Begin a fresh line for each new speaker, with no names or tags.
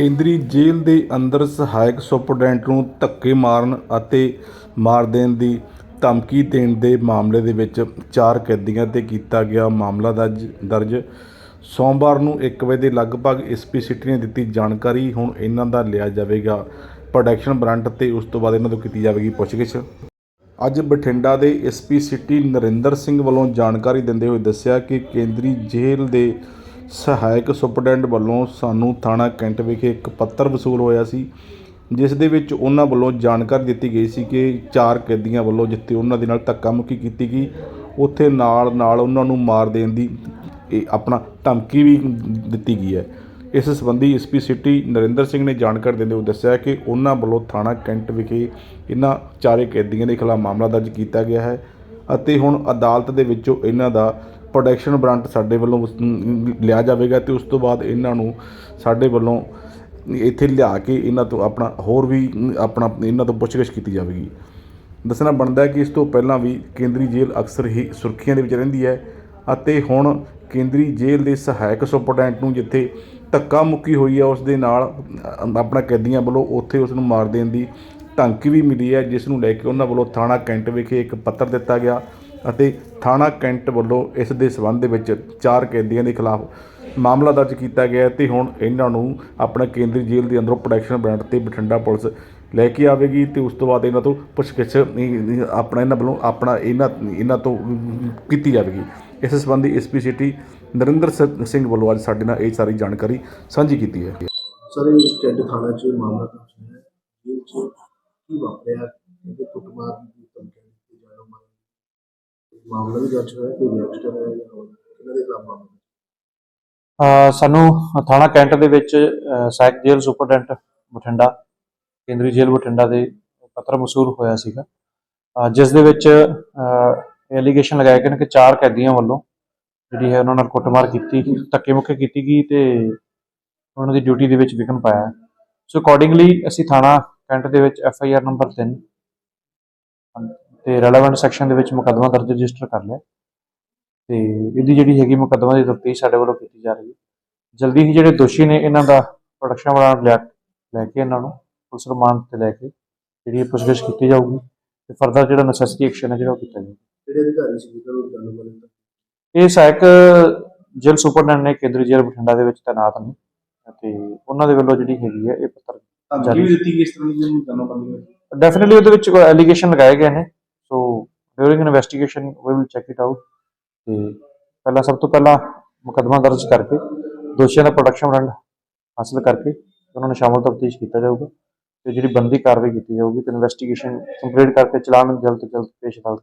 ਕੇਂਦਰੀ ਜੇਲ੍ਹ ਦੇ ਅੰਦਰ ਸਹਾਇਕ ਸੁਪਰਡੈਂਟ ਨੂੰ ਧੱਕੇ ਮਾਰਨ ਅਤੇ ਮਾਰ ਦੇਣ ਦੀ ਧਮਕੀ ਦੇਣ ਦੇ ਮਾਮਲੇ ਦੇ ਵਿੱਚ ਚਾਰ ਕੈਦੀਆਂ ਤੇ ਕੀਤਾ ਗਿਆ ਮਾਮਲਾ ਦਰਜ ਦਰਜ। ਸੋਮਵਾਰ ਨੂੰ 1 ਵਜੇ ਦੇ ਲਗਭਗ ਐਸਪੀ ਸਿਟੀ ਨੇ ਦਿੱਤੀ ਜਾਣਕਾਰੀ, ਹੁਣ ਇਹਨਾਂ ਦਾ ਲਿਆ ਜਾਵੇਗਾ ਪ੍ਰੋਡਕਸ਼ਨ ਵਾਰੰਟ ਤੇ ਉਸ ਤੋਂ ਬਾਅਦ ਇਹਨਾਂ ਤੋਂ ਕੀਤੀ ਜਾਵੇਗੀ ਪੁੱਛਗਿੱਛ। ਅੱਜ ਬਠਿੰਡਾ ਦੇ ਐਸਪੀ ਸਿਟੀ ਨਰਿੰਦਰ ਸਿੰਘ ਵੱਲੋਂ ਜਾਣਕਾਰੀ ਦਿੰਦੇ ਹੋਏ ਦੱਸਿਆ ਕਿ ਕੇਂਦਰੀ ਜੇਲ੍ਹ ਦੇ ਸਹਾਇਕ ਸੁਪਰਡੈਂਟ ਵੱਲੋਂ ਸਾਨੂੰ ਥਾਣਾ ਕੈਂਟ ਵਿਖੇ ਇੱਕ ਪੱਤਰ ਵਸੂਲ ਹੋਇਆ ਸੀ, ਜਿਸ ਦੇ ਵਿੱਚ ਉਹਨਾਂ ਵੱਲੋਂ ਜਾਣਕਾਰੀ ਦਿੱਤੀ ਗਈ ਸੀ ਕਿ ਚਾਰ ਕੈਦੀਆਂ ਵੱਲੋਂ ਜਿੱਥੇ ਉਹਨਾਂ ਦੇ ਨਾਲ ਧੱਕਾ ਮੁੱਕੀ ਕੀਤੀ ਗਈ, ਉੱਥੇ ਨਾਲ ਨਾਲ ਉਹਨਾਂ ਨੂੰ ਮਾਰ ਦੇਣ ਦੀ ਇਹ ਆਪਣਾ ਧਮਕੀ ਵੀ ਦਿੱਤੀ ਗਈ ਹੈ। ਇਸ ਸੰਬੰਧੀ ਐਸਪੀ ਸਿਟੀ ਨਰਿੰਦਰ ਸਿੰਘ ਨੇ ਜਾਣਕਾਰੀ ਦਿੰਦੇ ਹੋਏ ਦੱਸਿਆ ਕਿ ਉਹਨਾਂ ਵੱਲੋਂ ਥਾਣਾ ਕੈਂਟ ਵਿਖੇ ਇਹਨਾਂ ਚਾਰੇ ਕੈਦੀਆਂ ਦੇ ਖਿਲਾਫ ਮਾਮਲਾ ਦਰਜ ਕੀਤਾ ਗਿਆ ਹੈ ਅਤੇ ਹੁਣ ਅਦਾਲਤ ਦੇ ਵਿੱਚੋਂ ਇਹਨਾਂ ਦਾ ਪ੍ਰੋਡਕਸ਼ਨ ਵਾਰੰਟ ਸਾਡੇ ਵੱਲੋਂ ਲਿਆ ਜਾਵੇਗਾ ਤੇ ਉਸ ਤੋਂ ਬਾਅਦ ਇਹਨਾਂ ਨੂੰ ਸਾਡੇ ਵੱਲੋਂ ਇੱਥੇ ਲਿਆ ਕੇ ਇਹਨਾਂ ਤੋਂ ਆਪਣਾ ਹੋਰ ਵੀ, ਆਪਣਾ, ਇਹਨਾਂ ਤੋਂ ਪੁੱਛਗਿੱਛ ਕੀਤੀ ਜਾਵੇਗੀ। ਦੱਸਣਾ ਬਣਦਾ ਹੈ ਕਿ ਇਸ ਤੋਂ ਪਹਿਲਾਂ ਵੀ ਕੇਂਦਰੀ ਜੇਲ੍ਹ ਅਕਸਰ ਹੀ ਸੁਰਖੀਆਂ ਦੇ ਵਿੱਚ ਰਹਿੰਦੀ ਹੈ ਅਤੇ ਹੁਣ ਕੇਂਦਰੀ ਜੇਲ੍ਹ ਦੇ ਸਹਾਇਕ ਸੁਪਰਡੈਂਟ ਨੂੰ ਜਿੱਥੇ ਧੱਕਾ ਮੁੱਕੀ ਹੋਈ ਹੈ, ਉਸ ਦੇ ਨਾਲ ਆਪਣਾ ਕੈਦੀਆਂ ਵੱਲੋਂ ਉੱਥੇ ਉਸ ਨੂੰ ਮਾਰ ਦੇਣ ਦੀ ਧਮਕੀ ਵੀ ਮਿਲੀ ਹੈ, ਜਿਸ ਨੂੰ ਲੈ ਕੇ ਉਹਨਾਂ ਵੱਲੋਂ ਥਾਣਾ ਕੈਂਟ ਵਿਖੇ ਇੱਕ ਪੱਤਰ ਦਿੱਤਾ ਗਿਆ। ਅਤੇ ਥਾਣਾ ਕੈਂਟ ਵੱਲੋਂ ਇਸ ਦੇ ਸਬੰਧ ਦੇ ਵਿੱਚ ਚਾਰ ਕੈਦੀਆਂ ਦੇ ਖਿਲਾਫ ਮਾਮਲਾ ਦਰਜ ਕੀਤਾ ਗਿਆ ਹੈ ਤੇ ਹੁਣ ਇਹਨਾਂ ਨੂੰ ਆਪਣਾ ਕੇਂਦਰੀ ਜੇਲ੍ਹ ਦੇ ਅੰਦਰੋਂ ਪ੍ਰੋਟੈਕਸ਼ਨ ਬ੍ਰਾਂਡ ਤੇ ਬਠਿੰਡਾ ਪੁਲਿਸ ਲੈ ਕੇ ਆਵੇਗੀ ਤੇ ਉਸ ਤੋਂ ਬਾਅਦ ਇਹਨਾਂ ਤੋਂ ਪੁੱਛਗਿੱਛ ਆਪਣਾ ਇਹਨਾਂ ਵੱਲੋਂ ਆਪਣਾ ਇਹਨਾਂ ਇਹਨਾਂ ਤੋਂ ਕੀਤੀ ਜਾਵੇਗੀ। ਇਸ ਸੰਬੰਧੀ ਐਸਪੀ ਸਿਟੀ ਨਰਿੰਦਰ ਸਿੰਘ ਵੱਲੋਂ ਅੱਜ ਸਾਡੇ ਨਾਲ ਇਹ ਸਾਰੀ ਜਾਣਕਾਰੀ ਸਾਂਝੀ ਕੀਤੀ ਹੈ।
ਸਰ, ਇਹ ਕੈਂਟ ਥਾਣਾ 'ਚ ਮਾਮਲਾ ਦਰਜ ਹੋਇਆ ਹੈ। ਕੀ ਵਾਪਰਿਆ? ਇਹਦੇ ਕੁੱਟਮਾਰ ਦੀ ਧਮਕੀ ਮਾਮਲਾ ਵੀ ਦਰਜ ਹੋਇਆ ਕੋਈ ਰਿਐਕਸ਼ਨ ਹੈ ਜਾਂ ਹੋਰ ਕਿਹਨਾਂ ਦੇ ਖਿਲਾਫ ਮਾਮਲਾ?
ਅ, ਸਾਨੂੰ ਥਾਣਾ ਕੈਂਟ ਦੇ ਵਿੱਚ ਅ, ਸਹਾਇਕ ਜੇਲ੍ਹ ਸੁਪਰਡੈਂਟ ਬਠਿੰਡਾ ਕੇਂਦਰੀ ਜੇਲ੍ਹ ਬਠਿੰਡਾ ਦੇ ਪੱਤਰ ਮਸੂਲ ਹੋਇਆ ਸੀਗਾ। ਅ, ਜਿਸ ਦੇ ਵਿੱਚ ਐਲੀਗੇਸ਼ਨ ਲਗਾਏ ਗਏ ਨੇ ਕਿ ਚਾਰ ਕੈਦੀਆਂ ਵੱਲੋਂ ਜਿਹੜੀ ਹੈ ਉਹਨਾਂ ਨਾਲ ਕੁੱਟਮਾਰ ਕੀਤੀ ਧੱਕੇ ਮੁੱਕੇ ਕੀਤੀ ਗਈ ਤੇ ਉਹਨਾਂ ਦੀ ਡਿਊਟੀ ਦੇ ਵਿੱਚ ਵਿਘਨ ਪਾਇਆ। ਸੋ ਅਕੋਰਡਿੰਗਲੀ ਅਸੀਂ ਥਾਣਾ ਕੈਂਟ ਦੇ ਵਿੱਚ ਐਫ ਆਈ ਆਰ ਨੰਬਰ 3 ਤੇ ਰੈਲੇਵੈਂਟ ਸੈਕਸ਼ਨ ਦੇ ਵਿੱਚ ਮੁਕੱਦਮਾ ਦਰਜ ਰਜਿਸਟਰ ਕਰ ਲਿਆ। ਤੇ ਇਹਦੀ ਜਿਹੜੀ ਹੈਗੀ ਮੁਕੱਦਮਾ ਦੀ ਤਫਤੀਸ਼ ਸਾਡੇ ਵੱਲੋਂ ਕੀਤੀ ਜਾ ਰਹੀ ਹੈ। ਜਲਦੀ ਹੀ ਜਿਹੜੇ ਦੋਸ਼ੀ ਨੇ ਇਹਨਾਂ ਦਾ ਪ੍ਰੋਡਕਸ਼ਨ ਵਾਰੰਟ ਲੈ ਕੇ ਇਹਨਾਂ ਨੂੰ ਪੁਲਿਸ ਰਿਮਾਂਡ ਤੇ ਲੈ ਕੇ ਜਿਹੜੀ ਪੁੱਛਗਿੱਛ ਕੀਤੀ ਜਾਊਗੀ ਤੇ ਫਰਦਰ ਜਿਹੜਾ ਨੈਸੈਸਿਟੀ ਐਕਸ਼ਨ ਹੈ ਜਿਹੜਾ ਉਹ ਕੀਤਾ ਜਾਊਗਾ।
ਜਿਹੜੇ ਅਧਿਕਾਰੀ ਸੀ ਨੂੰ ਜਾਣੂ ਬਾਰੇ ਤਾਂ
ਇਹ ਸਹਾਇਕ ਜੇਲ੍ਹ ਸੁਪਰਡੈਂਟ ਨੇ ਕੇਂਦਰੀ ਜੇਲ੍ਹ ਬਠਿੰਡਾ ਦੇ ਵਿੱਚ ਤਾਇਨਾਤ ਨੇ ਤੇ ਉਹਨਾਂ ਦੇ ਵੱਲੋਂ ਜਿਹੜੀ ਹੈਗੀ ਹੈ ਇਹ ਪੱਤਰ
ਵੀ ਦਿੱਤੀ ਕਿ ਇਸ ਤਰ੍ਹਾਂ ਦੀ ਜਿਹਨੂੰ ਜਾਨੋਂ ਬੰਦੀ
ਡੈਫੀਨਿਟਲੀ ਉਹਦੇ ਵਿੱਚ ਐਲੀਗੇਸ਼ਨ ਲਗਾਏ ਗਏ ਨੇ। During investigation we will check it out ਤੇ ਪਹਿਲਾਂ ਸਭ ਤੋਂ ਪਹਿਲਾਂ ਮੁਕੱਦਮਾ ਦਰਜ ਕਰਕੇ ਦੋਸ਼ੀਆਂ ਦਾ ਪ੍ਰੋਡਕਸ਼ਨ ਵਾਰੰਟ ਹਾਸਲ ਕਰਕੇ ਉਹਨਾਂ ਨੂੰ ਸ਼ਾਮਲ ਤਫਤੀਸ਼ ਕੀਤਾ ਜਾਊਗਾ ਤੇ ਜਿਹੜੀ ਬੰਦੀ ਕਾਰਵਾਈ ਕੀਤੀ ਜਾਊਗੀ ਤੇ ਇਨਵੈਸਟੀਗੇਸ਼ਨ ਕੰਪਲੀਟ ਕਰਕੇ ਚਲਾਨ ਜਲਦ ਤੋਂ ਜਲਦ ਪੇਸ਼ ਅਦਾਲਤ